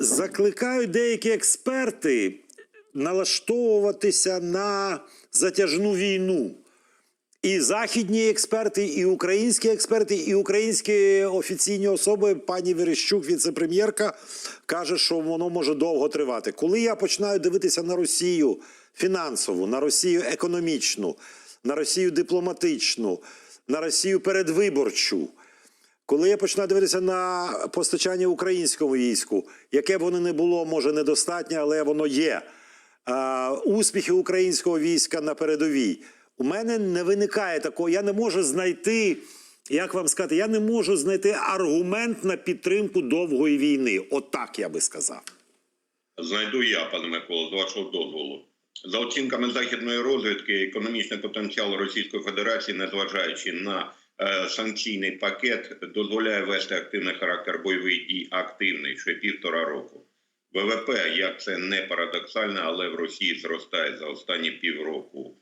закликають деякі експерти налаштовуватися на затяжну війну. І західні експерти, і українські експерти, і українські офіційні особи, пані Верещук, віце-прем'єрка, каже, що воно може довго тривати. Коли я починаю дивитися на Росію фінансову, на Росію економічну, на Росію дипломатичну, на Росію передвиборчу, коли я починаю дивитися на постачання українському війську, яке б воно не було, може недостатнє, але воно є. А, успіхи українського війська на передовій. У мене не виникає такого. Я не можу знайти, як вам сказати, я не можу знайти аргумент на підтримку довгої війни. Отак я би сказав. Знайду я, пане Миколо, з вашого дозволу. За оцінками західної розвідки, економічний потенціал Російської Федерації, незважаючи на е, санкційний пакет, дозволяє вести активний характер бойових дій активний ще півтора року. ВВП, як це не парадоксально, але в Росії зростає за останні півроку.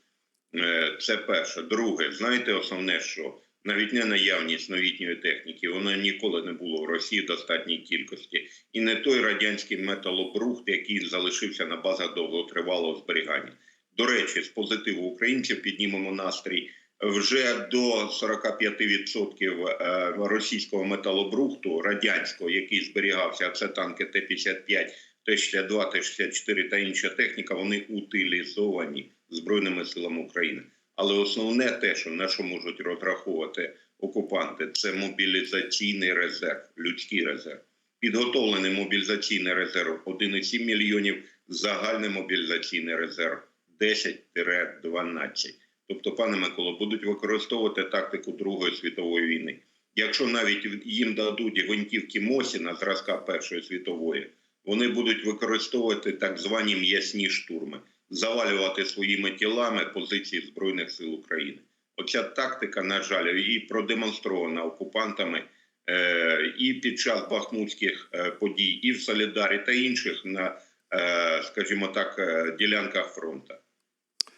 Е, Це перше. Друге, знаєте, основне, що навіть не наявність новітньої техніки, воно ніколи не було в Росії в достатній кількості. І не той радянський металобрухт, який залишився на базах довготривалого зберігання. До речі, з позитиву українців піднімемо настрій. Вже до 45% е, російського металобрухту радянського, який зберігався, це танки Т-55, Т-62, Т-64 та інша техніка, вони утилізовані Збройними силами України. Але основне те, що на що можуть розраховувати окупанти, це мобілізаційний резерв, людський резерв. Підготовлений мобілізаційний резерв 1,7 мільйонів, загальний мобілізаційний резерв 10-12. Тобто, пане Миколо, будуть використовувати тактику Другої світової війни. Якщо навіть їм дадуть гвинтівки Мосіна зразка Першої світової, вони будуть використовувати так звані м'ясні штурми, завалювати своїми тілами позиції Збройних сил України. Оця тактика, на жаль, і продемонстрована окупантами е, і під час бахмутських е, подій, і в Солідарі та інших на, е, скажімо так, ділянках фронту.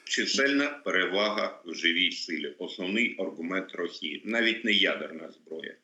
Чисельна перевага в живій силі. Основний аргумент Росії, навіть не ядерна зброя.